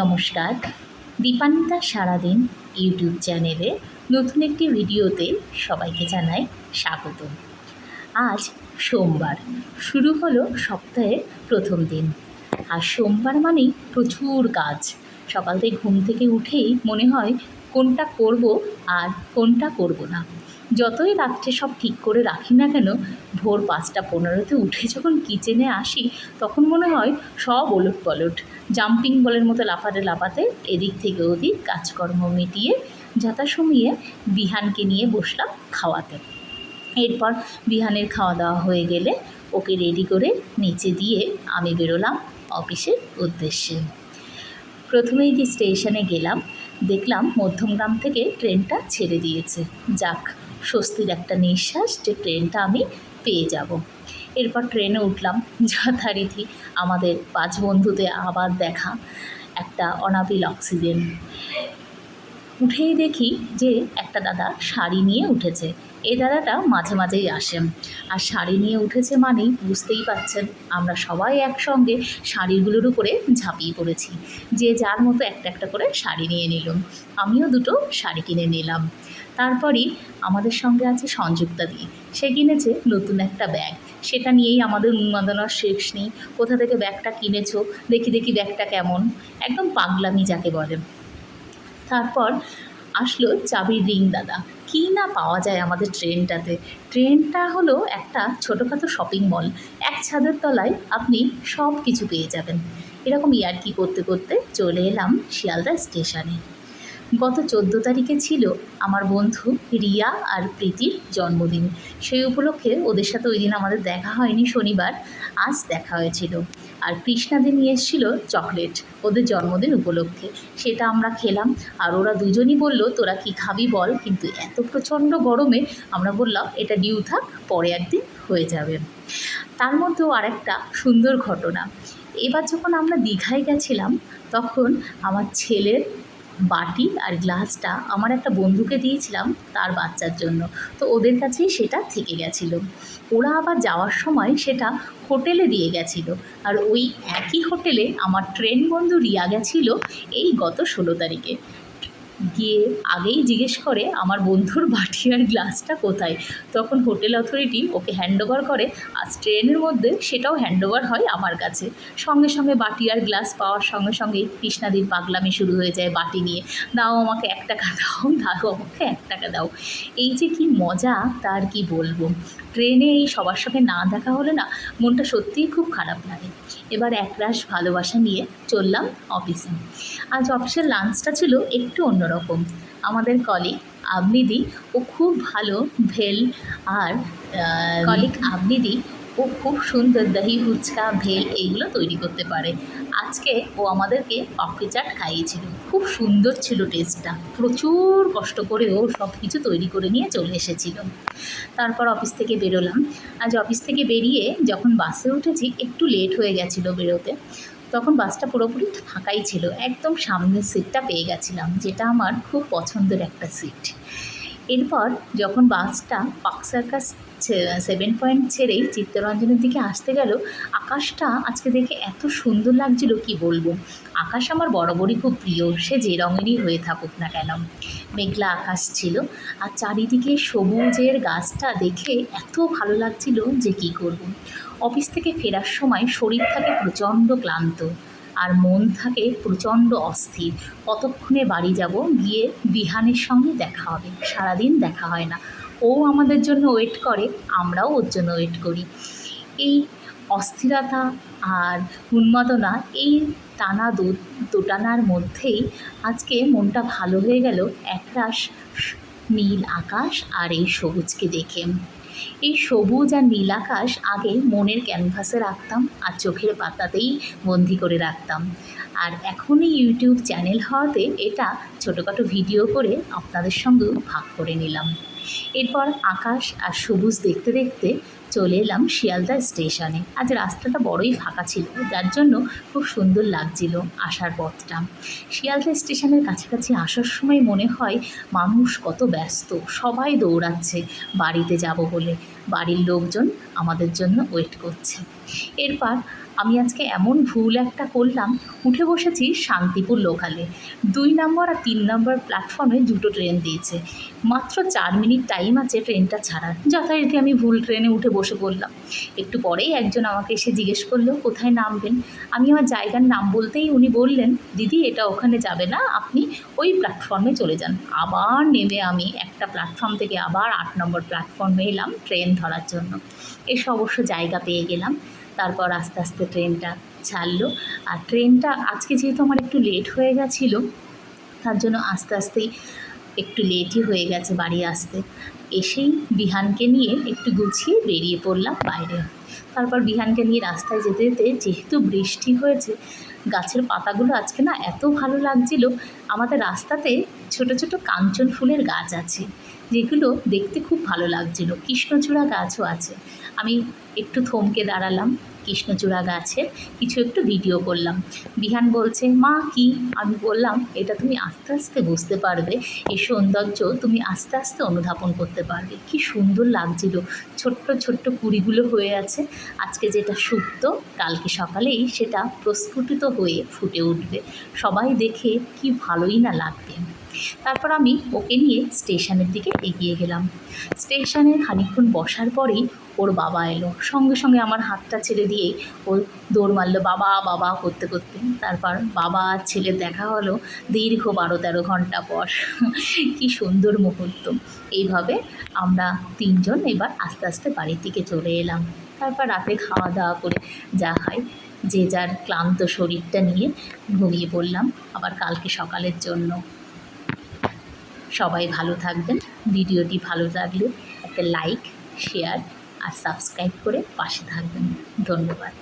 নমস্কার। দীপান্বিতা সারাদিন ইউটিউব চ্যানেলে নতুন একটি ভিডিওতে সবাইকে জানাই স্বাগত। আজ সোমবার, শুরু হলো সপ্তাহের প্রথম দিন। আর সোমবার মানেই প্রচুর কাজ। সকাল থেকে ঘুম থেকে উঠেই মনে হয় কোনটা করব আর কোনটা করব না। যতই রাত্রে সব ঠিক করে রাখি না কেন, ভোর পাঁচটা পনেরোতে উঠে যখন কিচেনে আসি, তখন মনে হয় সব ওলট পলট। জাম্পিং বলের মতো লাফাতে লাফাতে এদিক থেকে ওদিক কাজকর্ম মিটিয়ে যথাসময়ে বিহানকে নিয়ে বসলাম খাওয়াতে। এরপর বিহানের খাওয়া দাওয়া হয়ে গেলে ওকে রেডি করে নিচে দিয়ে আমি বেরোলাম অফিসের উদ্দেশ্যে। প্রথমেই যে স্টেশনে গেলাম, দেখলাম মধ্যমগ্রাম থেকে ট্রেনটা ছেড়ে দিয়েছে। যাক স্বস্তির একটা নিঃশ্বাস যে ট্রেনটা আমি পেয়ে যাব। এরপর ট্রেনে উঠলাম, যথারীতি আমাদের পাঁচ বন্ধুতে আবার দেখা, একটা অনাবিল অক্সিজেন। উঠেই দেখি যে একটা দাদা শাড়ি নিয়ে উঠেছে। এই দাদাটা মাঝে মাঝেই আসেন আর শাড়ি নিয়ে উঠেছে মানেই বুঝতেই পাচ্ছেন আমরা সবাই একসঙ্গে শাড়িগুলোর উপরে ঝাঁপিয়ে পড়েছি। যে যার মতো একটা একটা করে শাড়ি নিয়ে নিলাম আমিও দুটো শাড়ি কিনে নিলাম। তারপরই আমাদের সঙ্গে আছে সংযুক্তা দি। সে কিনেছে নতুন একটা ব্যাগ সেটা নিয়েই আমাদের উন্মাদনার শেষ নেই। কোথা থেকে ব্যাগটা কিনেছো? দেখি দেখি ব্যাগটা কেমন। একদম পাগলামি যাকে বলে। তারপর আসলো চাবির রিং দাদা। কী না পাওয়া যায় আমাদের ট্রেনটাতে। ট্রেনটা হলো একটা ছোটোখাটো শপিং মল এক ছাদের তলায় আপনি সব কিছু পেয়ে যাবেন। এরকম ইয়ার্কি করতে করতে চলে এলাম শিয়ালদা স্টেশনে। গত চোদ্দ তারিখে ছিল আমার বন্ধু রিয়া আর প্রীতির জন্মদিন। সেই উপলক্ষে ওদের সাথে ওই দিন আমাদের দেখা হয়নি, শনিবার। আজ দেখা হয়েছিল। আর কৃষ্ণাদি নিয়ে এসেছিল চকলেট ওদের জন্মদিন উপলক্ষে। সেটা আমরা খেলাম আর ওরা দুজনই বলল, তোরা কি খাবি বল? কিন্তু এত প্রচণ্ড গরমে আমরা বললাম, এটা ডিউ থাক, পরে একদিন হয়ে যাবে। তার মধ্যেও আরেকটা সুন্দর ঘটনা। এবার যখন আমরা দীঘায় গেছিলাম, তখন আমার ছেলের বাটি আর গ্লাসটা আমার একটা বন্ধুকে দিয়েছিলাম তার বাচ্চার জন্য। তো ওদের কাছেই সেটা থেকে গেছিল। ওরা আবার যাওয়ার সময় সেটা হোটেলে দিয়ে গেছিল। আর ওই একই হোটেলে আমার ট্রেন বন্ধু রিয়া গেছিল এই গত ষোলো তারিখে। গিয়ে আগেই জিজ্ঞেস করে, আমার বন্ধুর বাটি আর গ্লাসটা কোথায়? তখন হোটেল অথরিটি ওকে হ্যান্ডওভার করে আর ট্রেনের মধ্যে সেটাও হ্যান্ডওভার হয় আমার কাছে। সঙ্গে সঙ্গে বাটি আর গ্লাস পাওয়ার সঙ্গে সঙ্গে কৃষ্ণাদির পাগলামি শুরু হয়ে যায় বাটি নিয়ে। দাও আমাকে এক টাকা দাও দাও আমাকে এক টাকা দাও। এই যে কি মজা, তার কি বলব? ট্রেনে এই সবার সঙ্গে না দেখা হলে না মনটা সত্যিই খুব খারাপ লাগে। এবার একরাশ ভালোবাসা নিয়ে চললাম অফিসে। আজ অফিসের লাঞ্চটা ছিল একটু অন্যরকম। আমাদের কলিগ আবনিদি ও খুব ভালো ভেল আর কলিগ আবনিদি ও খুব সুন্দর দহি ফুচকা ভেল এইগুলো তৈরি করতে পারে। আজকে ও আমাদেরকে পাপড়ি চাট খাইয়েছিল। খুব সুন্দর ছিল টেস্টটা প্রচুর কষ্ট করে ও সব কিছু তৈরি করে নিয়ে চলে এসেছিল। তারপর অফিস থেকে বেরোলাম। আজ অফিস থেকে বেরিয়ে যখন বাসে উঠেছি একটু লেট হয়ে গেছিল বেরোতে। তখন বাসটা পুরোপুরি ফাঁকাই ছিল। একদম সামনের সিটটা পেয়ে গেছিলাম, যেটা আমার খুব পছন্দের একটা সিট এরপর যখন বাসটা পার্ক সার্কাস সেভেন পয়েন্ট ছেড়েই চিত্তরঞ্জনের দিকে আসতে গেল, আকাশটা আজকে দেখে এত সুন্দর লাগছিল, কি বলব? আকাশ আমার বরাবরই খুব প্রিয়, সে যে রঙেরই হয়ে থাকুক না কেন। মেঘলা আকাশ ছিল আর চারিদিকে সবুজের গাছটা দেখে এত ভালো লাগছিল যে কী করব। অফিস থেকে ফেরার সময় শরীর থাকে প্রচণ্ড ক্লান্ত আর মন থাকে প্রচণ্ড অস্থির। কতক্ষণে বাড়ি যাব? গিয়ে বিহানের সঙ্গে দেখা হবে। সারাদিন দেখা হয় না। ও আমাদের জন্য ওয়েট করে, আমরাও ওর জন্য ওয়েট করি। এই অস্থিরতা আর উন্মাদনা, এই টানা দু, দোটানার মধ্যেই আজকে মনটা ভালো হয়ে গেল। একরাশ নীল আকাশ আর এই সবুজকে দেখে। এই সবুজ আর নীল আকাশ আগে মনের ক্যানভাসে রাখতাম আর চোখের পাতাতেই বন্দি করে রাখতাম। আর এখনই ইউটিউব চ্যানেল হওয়াতে এটা ছোটোখাটো ভিডিও করে আপনাদের সঙ্গেও ভাগ করে নিলাম। এরপর আকাশ আর সবুজ দেখতে দেখতে চলে এলাম শিয়ালদা স্টেশনে। আজ রাস্তাটা বড়ই ফাঁকা ছিল, যার জন্য খুব সুন্দর লাগছিল আসার পথটা। শিয়ালদা স্টেশনের কাছাকাছি আসার সময় মনে হয়, মানুষ কত ব্যস্ত, সবাই দৌড়াচ্ছে, বাড়িতে যাব বলে। বাড়ির লোকজন আমাদের জন্য ওয়েট করছে। এরপর আমি আজকে এমন ভুল একটা করলাম, উঠে বসেছি শান্তিপুর লোকালে। দুই নম্বর আর তিন নম্বর প্ল্যাটফর্মে দুটো ট্রেন দিয়েছে। মাত্র চার মিনিট টাইম আছে ট্রেনটা ছাড়ার। যথারীতি আমি ভুল ট্রেনে উঠে বসে পড়লাম। একটু পরেই একজন আমাকে এসে জিজ্ঞেস করল, কোথায় নামবেন? আমি আমার জায়গার নাম বলতেই উনি বললেন, দিদি, এটা ওখানে যাবে না, আপনি ওই প্ল্যাটফর্মে চলে যান। আবার নেমে আমি একটা প্ল্যাটফর্ম থেকে আবার আট নম্বর প্ল্যাটফর্মে এলাম ট্রেন ধরার জন্য। এসে অবশ্য জায়গা পেয়ে গেলাম। তারপর আস্তে আস্তে ট্রেনটা ছাড়লো। আর ট্রেনটা আজকে যেহেতু আমার একটু লেট হয়ে গেছিল, তার জন্য আস্তে আস্তেই একটু লেটই হয়ে গেছে বাড়ি আসতে। এসেই বিহানকে নিয়ে একটু গুছিয়ে বেরিয়ে পড়লাম বাইরে। তারপর বিহানকে নিয়ে রাস্তায় যেতে যেতে যেহেতু বৃষ্টি হয়েছে, গাছের পাতাগুলো আজকে না এত ভালো লাগছিল, আমাদের রাস্তাতে ছোট ছোট কাঞ্চন ফুলের গাছ আছে, যেগুলো দেখতে খুব ভালো লাগছিল। কৃষ্ণচূড়া গাছও আছে। আমি একটু থমকে দাঁড়ালাম কৃষ্ণচূড়া গাছের কিছু একটু ভিডিও করলাম। বিহান বলছে, মা, কি? আমি বললাম, এটা তুমি আস্তে আস্তে বুঝতে পারবে। এই সৌন্দর্য তুমি আস্তে আস্তে অনুধাবন করতে পারবে। কি সুন্দর লাগছিল। ছোট্ট ছোট্ট কুড়িগুলো হয়ে আছে। আজকে যেটা শুক্তো কালকে সকালেই সেটা প্রস্ফুটিত হয়ে ফুটে উঠবে। সবাই দেখে কি ভালোই না লাগবে। তারপর আমি ওকে নিয়ে স্টেশনের দিকে এগিয়ে গেলাম। স্টেশনে খানিকক্ষণ বসার পরেই ওর বাবা এলো। সঙ্গে সঙ্গে আমার হাতটা ছেড়ে দিয়ে ও দৌড় মারলো, বাবা বাবা, করতে করতে। তারপর বাবা আর ছেলের দেখা হলো দীর্ঘ বারো তেরো ঘণ্টা পর। কি সুন্দর মুহূর্ত। এইভাবে আমরা তিনজন এবার আস্তে আস্তে বাড়ির দিকে চলে এলাম। তারপর রাতে খাওয়া দাওয়া করে যা হয়, যে যার ক্লান্ত শরীরটা নিয়ে ঘুমিয়ে পড়লাম। আবার কালকে সকালের জন্য। সবাই ভালো থাকবেন। ভিডিওটি ভালো লাগলে একটা লাইক শেয়ার আর সাবস্ক্রাইব করে পাশে থাকবেন। ধন্যবাদ।